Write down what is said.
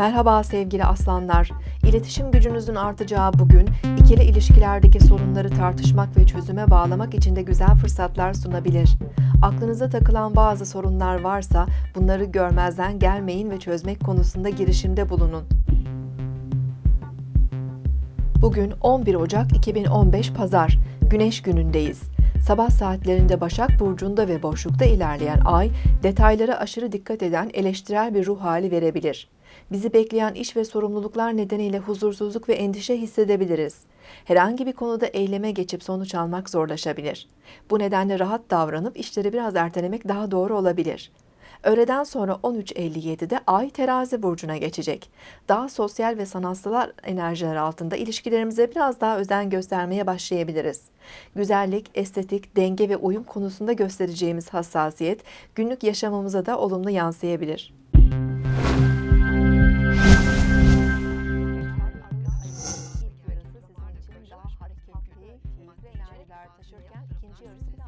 Merhaba sevgili aslanlar. İletişim gücünüzün artacağı bugün ikili ilişkilerdeki sorunları tartışmak ve çözüme bağlamak için de güzel fırsatlar sunabilir. Aklınıza takılan bazı sorunlar varsa bunları görmezden gelmeyin ve çözmek konusunda girişimde bulunun. Bugün 11 Ocak 2015 Pazar, Güneş günündeyiz. Sabah saatlerinde Başak Burcu'nda ve boşlukta ilerleyen ay, detaylara aşırı dikkat eden eleştirel bir ruh hali verebilir. Bizi bekleyen iş ve sorumluluklar nedeniyle huzursuzluk ve endişe hissedebiliriz. Herhangi bir konuda eyleme geçip sonuç almak zorlaşabilir. Bu nedenle rahat davranıp işleri biraz ertelemek daha doğru olabilir. Öğleden sonra 13.57'de Ay terazi burcuna geçecek. Daha sosyal ve sanatsal enerjiler altında ilişkilerimize biraz daha özen göstermeye başlayabiliriz. Güzellik, estetik, denge ve uyum konusunda göstereceğimiz hassasiyet günlük yaşamımıza da olumlu yansıyabilir. Enerjiler taşırken ikinci yarısı biraz